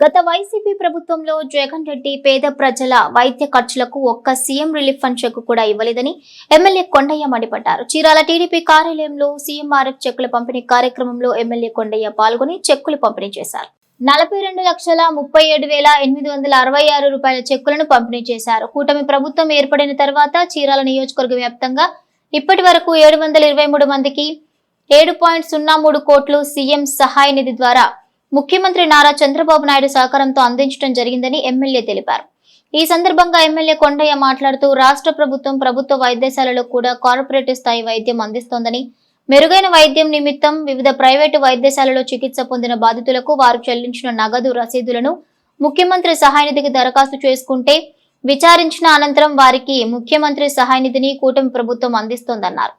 గత వైసీపీ ప్రభుత్వంలో జగన్ రెడ్డి పేద ప్రజల వైద్య ఖర్చులకు ఒక్క సీఎం రిలీఫ్ ఫండ్ చెక్ కూడా ఇవ్వలేదని ఎమ్మెల్యే కొండయ్య మండిపడ్డారు. చీరాల టీడీపీ కార్యాలయంలో సీఎంఆర్ఎఫ్ చెక్కుల పంపిణీ కార్యక్రమంలో ఎమ్మెల్యే కొండయ్య పాల్గొని చెక్కులు పంపిణీ చేశారు. నలభై రెండు లక్షల ముప్పై ఏడు వేల ఎనిమిది వందల అరవై ఆరు రూపాయల చెక్కులను పంపిణీ చేశారు. కూటమి ప్రభుత్వం ఏర్పడిన తర్వాత చీరాల నియోజకవర్గ వ్యాప్తంగా ఇప్పటి వరకు ఏడు వందల ఇరవై మూడు మందికి ఏడు పాయింట్ సున్నా మూడు కోట్లు సీఎం సహాయ నిధి ద్వారా ముఖ్యమంత్రి నారా చంద్రబాబు నాయుడు సహకారంతో అందించడం జరిగిందని ఎమ్మెల్యే తెలిపారు. ఈ సందర్భంగా ఎమ్మెల్యే కొండయ్య మాట్లాడుతూ రాష్ట్ర ప్రభుత్వం ప్రభుత్వ వైద్యశాలలో కూడా కార్పొరేట్ స్థాయి వైద్యం అందిస్తోందని మెరుగైన వైద్యం నిమిత్తం వివిధ ప్రైవేటు వైద్యశాలలో చికిత్స పొందిన బాధితులకు వారు చెల్లించిన నగదు రసీదులను ముఖ్యమంత్రి సహాయ నిధికి దరఖాస్తు చేసుకుంటే విచారించిన అనంతరం వారికి ముఖ్యమంత్రి సహాయ నిధిని కూటమి ప్రభుత్వం అందిస్తోందన్నారు.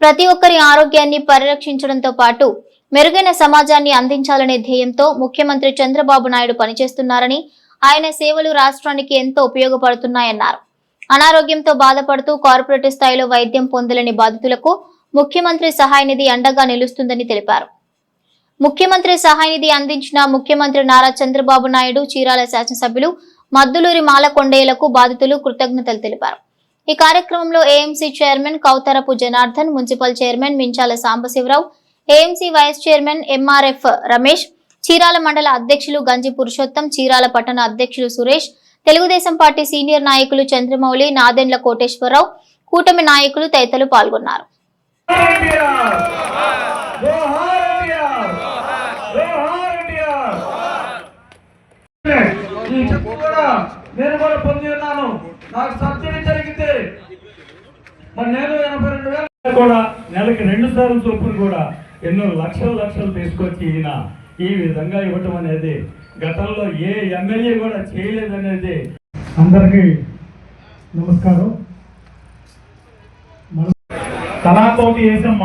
ప్రతి ఒక్కరి ఆరోగ్యాన్ని పరిరక్షించడంతో పాటు మెరుగైన సమాజాన్ని అందించాలనే ధ్యేయంతో ముఖ్యమంత్రి చంద్రబాబు నాయుడు పనిచేస్తున్నారని ఆయన సేవలు రాష్ట్రానికి ఎంతో ఉపయోగపడుతున్నాయన్నారు. అనారోగ్యంతో బాధపడుతూ కార్పొరేట్ స్థాయిలో వైద్యం పొందలేని బాధితులకు ముఖ్యమంత్రి సహాయ నిధి అండగా నిలుస్తుందని తెలిపారు. ముఖ్యమంత్రి సహాయ నిధి అందించిన ముఖ్యమంత్రి నారా చంద్రబాబు నాయుడు చీరాల శాసనసభ్యులు మద్దులూరి మాలకొండేయులకు బాధితులు కృతజ్ఞతలు తెలిపారు. ఈ కార్యక్రమంలో AMC chairman Koutharapu Janardhan municipal chairman Minchala Sambasivarao AMC vice chairman MRF Ramesh Chirala mandal అధ్యక్షులు గంజి పురుషోత్తం చీరాల పట్టణ అధ్యక్షులు సురేష్ తెలుగుదేశం పార్టీ సీనియర్ నాయకులు చంద్రమౌళి నాదెండ్ల కోటేశ్వరరావు కూటమి నాయకులు తదితరులు పాల్గొన్నారు. నేను కూడా పొంది ఉన్నాను నాకు సబ్సిడీ జరిగితే మరి నేను ఎనభై రెండు వేలు కూడా నెలకి రెండు సార్లు చొప్పున కూడా ఎన్నో లక్షలు లక్షలు తీసుకొచ్చి ఈయన ఈ విధంగా ఇవ్వటం అనేది గతంలో ఏ ఎమ్మెల్యే కూడా చేయలేదనేది అందరికీ నమస్కారం. మన ఏసమ్మ.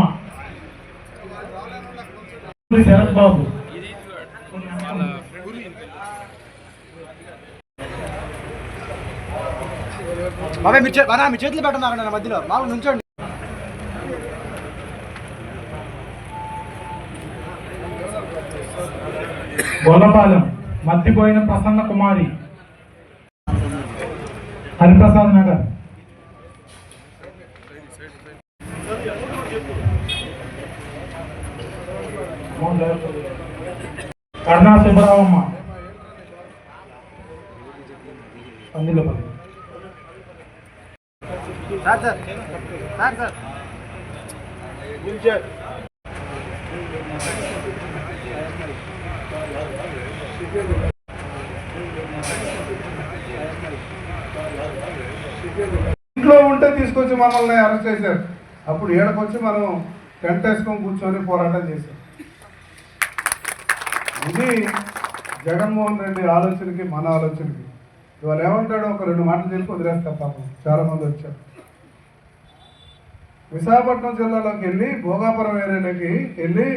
శరత్ బాబు. బాబాయ్ మీ చేతులు పెట్టండి మధ్యలో. మామూలు నుంచోండి. గొల్లపాలెం మత్తిపోయిన ప్రసన్న కుమారి. హరిప్రసాద్ నగర్. కర్ణా సుబ్బరావమ్మ అందులోపల్లి సార్ ఇంట్లో ఉంటే తీసుకొచ్చి మమ్మల్ని అరెస్ట్ చేశారు. అప్పుడు ఏడకొచ్చి మనం టెంట్ వేసుకొని కూర్చొని పోరాటం చేశాం. ఇది జగన్మోహన్ రెడ్డి ఆలోచనకి మన ఆలోచనకి. ఇవాళ ఏమంటాడో ఒక రెండు మాటలు చెప్పి వదిలేస్తారు పాపం. చాలా మంది వచ్చారు. విశాఖపట్నం జిల్లాలోకి వెళ్ళి భోగాపురం ఏరియాలోకి వెళ్ళి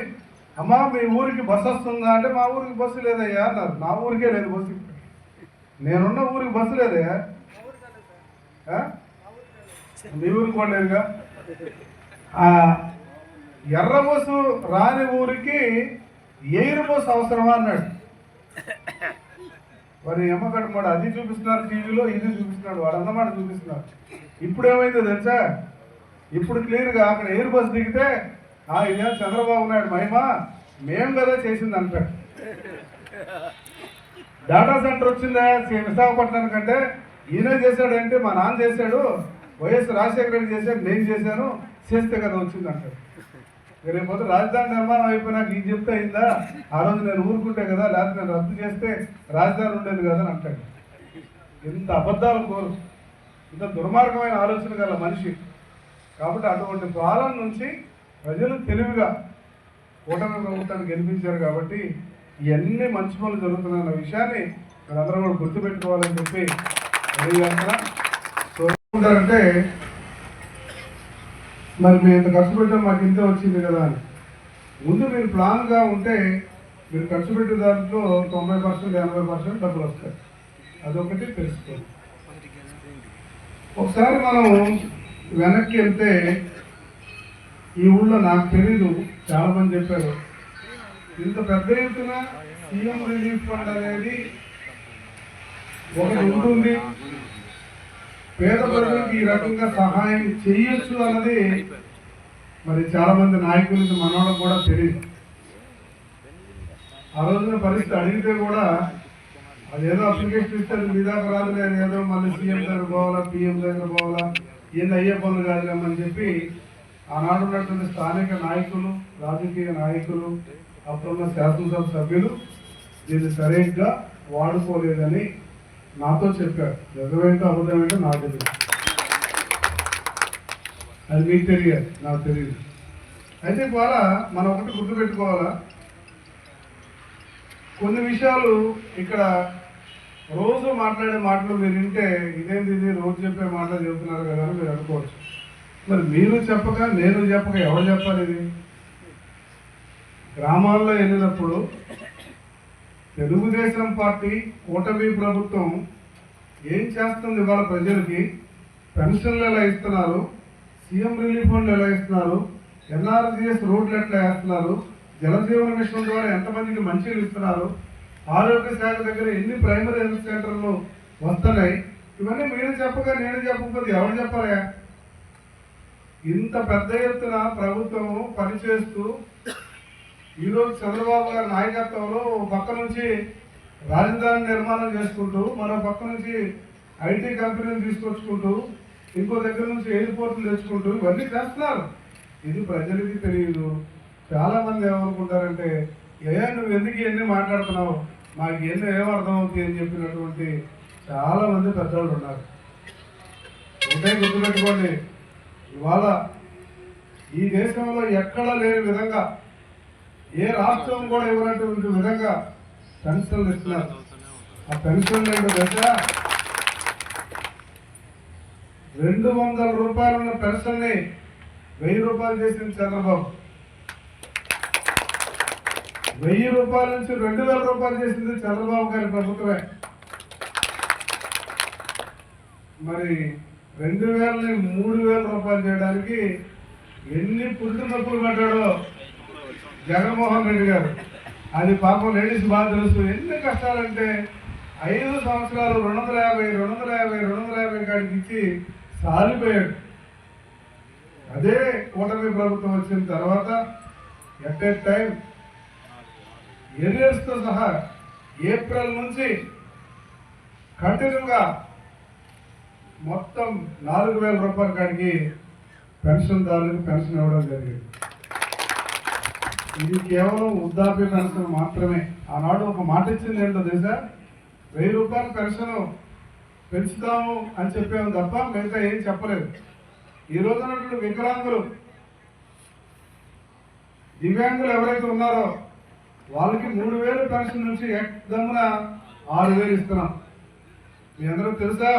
అమ్మా మీ ఊరికి బస్సు వస్తుందా అంటే మా ఊరికి బస్సు లేదయ్యా అన్నారు. నా ఊరికే లేదు బస్సు నేనున్న ఊరికి బస్సు లేదయ్యా. మీ ఊరికి కూడా లేదుగా? ఎర్ర బస్సు రాని ఊరికి ఎయిర్ బస్సు అవసరమా అన్నాడు. మరి ఎమ్మకడు మాడు అది చూపిస్తున్నారు టీవీలో ఇది చూపిస్తున్నాడు వాడు అన్నమాట చూపిస్తున్నారు. ఇప్పుడు ఏమైందో తెలుసా? ఇప్పుడు క్లియర్గా అక్కడ ఎయిర్ బస్ దిగితే ఇదే చంద్రబాబు నాయుడు మహిమ? మేం కదా చేసింది అంటాడు డేటా సెంటర్ వచ్చిందా విశాఖపట్నం కంటే ఈయన చేశాడంటే మా నాన్న చేశాడు వైఎస్ రాజశేఖర రెడ్డి చేశాడు నేను చేశాను చేస్తే కదా వచ్చింది అంటాడు. రేపు రాజధాని నిర్మాణం అయిపోయినాక ఇది చెప్తే అయిందా? ఆ రోజు నేను ఊరుకుంటే కదా లేకపోతే నేను రద్దు చేస్తే రాజధాని ఉండేది కదా అని అంటాడు. ఇంత అబద్ధాలు కోరు. ఇంత దుర్మార్గమైన ఆలోచన గల మనిషి. కాబట్టి అటువంటి పాలన నుంచి ప్రజలు తెలివిగా కూటమి ప్రభుత్వాన్ని గెలిపించారు కాబట్టి ఇవన్నీ మంచి పనులు జరుగుతున్న విషయాన్ని మీరందరూ కూడా గుర్తుపెట్టుకోవాలని చెప్పి తెలియజేస్తున్నా. మరి మేము ఇంత ఖర్చు పెట్టాం మాకు ఇంతే వచ్చింది కదా అని. ముందు మీరు ప్లాన్గా ఉంటే మీరు ఖర్చు పెట్టే దాంట్లో తొంభై పర్సెంట్ ఎనభై పర్సెంట్ డబ్బులు వస్తాయి. అదొకటి తెలుసుకోండి ఒకసారి మనం వెనక్కి వెళ్తే ఈ ఊళ్ళో నాకు తెలీదు చాలా మంది చెప్పారు. ఇంత పెద్ద ఎత్తున సీఎం రిలీఫ్ ఫండ్ అనేది ఒకటి ఉంటుంది. పేద ప్రజలకు ఈ రకంగా సహాయం చేయొచ్చు అన్నది మరి చాలా మంది నాయకులకి మనవాళ్ళకు కూడా తెలియదు ఆ రోజున పరిస్థితి అడిగితే కూడా అదేదో అప్లికేషన్ ఇస్తారు అది మీ దాకా రాదులే ఏదో మళ్ళీ సీఎం దగ్గర పోవాలా పిఎం దగ్గర పోవాలా ఏంది అయ్యే పనులు కాదులేమని చెప్పి ఆనాడు ఉన్నటువంటి స్థానిక నాయకులు రాజకీయ నాయకులు అప్పుడున్న శాసనసభ సభ్యులు దీన్ని సరిగ్గా వాడుకోలేదని నాతో చెప్పారు. నిజమేంటో అబద్ధమేంటో నాకు తెలియదు. అది మీకు తెలియదు నాకు తెలియదు. అయితే ఇవాళ మనం ఒకటి గుర్తుపెట్టుకోవాలా? కొన్ని విషయాలు ఇక్కడ రోజు మాట్లాడే మాటలు మీరు వింటే ఇదేంది ఇది? రోజు చెప్పే మాటలు చెబుతున్నారు కదా అని మీరు అనుకోవచ్చు. మరి మీరు చెప్పక నేను చెప్పక ఎవరు చెప్పాలి ఇది? గ్రామాల్లో వెళ్ళినప్పుడు తెలుగుదేశం పార్టీ కూటమి ప్రభుత్వం ఏం చేస్తుంది ఇవాళ ప్రజలకి? పెన్షన్లు ఎలా ఇస్తున్నారు? సీఎం రిలీఫ్ ఫండ్లు ఎలా ఇస్తున్నారు? ఎన్ఆర్జీఎస్ రోడ్లు ఎట్లా వేస్తున్నారు? జలజీవన మిషన్ ద్వారా ఎంతమందికి మంచిలు ఇస్తున్నారు? ఆరోగ్య శాఖ దగ్గర ఎన్ని ప్రైమరీ హెల్త్ సెంటర్లు వస్తున్నాయి? ఇవన్నీ మీరు చెప్పగా నేను చెప్పకపోతే ఎవరు చెప్పాలయా ఇంత పెద్ద ఎత్తున ప్రభుత్వం పనిచేస్తూ ఈరోజు చంద్రబాబు గారి నాయకత్వంలో పక్క నుంచి రాజధాని నిర్మాణం చేసుకుంటూ మరో పక్క నుంచి ఐటీ కంపెనీలు తీసుకొచ్చుకుంటూ ఇంకో దగ్గర నుంచి ఎయిర్పోర్ట్లు తెచ్చుకుంటూ ఇవన్నీ చేస్తున్నారు. ఇది ప్రజలకి తెలియదు. చాలామంది ఏమనుకుంటారంటే ఏ నువ్వు ఎందుకు ఇవన్నీ మాట్లాడుతున్నావు? మాకు ఎన్ని ఏమర్థం అవుతుంది అని చెప్పినటువంటి చాలామంది పెద్దవాళ్ళు ఉన్నారు. ఒకటే గుర్తుపెట్టుకోండి. ఇవాళ ఈ దేశంలో ఎక్కడా లేని విధంగా ఏ రాష్ట్రం కూడా ఇవ్వనటువంటి విధంగా పెన్షన్లు ఇస్తున్నారు. ఆ పెన్షన్ ఏంటో దశ రెండు వందల రూపాయలు ఉన్న పెన్షన్ని వెయ్యి రూపాయలు చేసింది చంద్రబాబు. వెయ్యి రూపాయల నుంచి రెండు వేల రూపాయలు చేసింది చంద్రబాబు గారి ప్రభుత్వమే. మరి రెండు వేలని మూడు వేల రూపాయలు చేయడానికి ఎన్ని పుట్టు నొప్పులు పడ్డాడో జగన్మోహన్ రెడ్డి గారు. అది పాపం లేడీస్ బాగా తెలుసు. ఎన్ని కష్టాలంటే ఐదు సంవత్సరాలు రెండు వందల యాభై రెండు వందల యాభై రెండు వందల యాభై కాడికి ఇచ్చి సాలిపోయాడు అదే కూటమి ప్రభుత్వం వచ్చిన తర్వాత ఎట్ ఏ టైం ఎరియర్స్తో సహా ఏప్రిల్ నుంచి కంటిన్యూగా మొత్తం నాలుగు వేల రూపాయల కాడికి పెన్షన్దారులకు పెన్షన్ ఇవ్వడం జరిగింది. ఇది కేవలం వృద్ధాప్య పెన్షన్ మాత్రమే. ఆనాడు ఒక మాట ఇచ్చింది ఏంటో తెలుసా? వెయ్యి రూపాయల పెన్షన్ పెంచుతాము అని చెప్పాము తప్ప మిగతా ఏం చెప్పలేదు. ఈ రోజునటువంటి వికలాంగులు దివ్యాంగులు ఎవరైతే ఉన్నారో వాళ్ళకి మూడు వేలు పెన్షన్ నుంచి ఎక్దమ్మున ఆరు వేలు ఇస్తున్నాం. మీ అందరూ తెలుసా?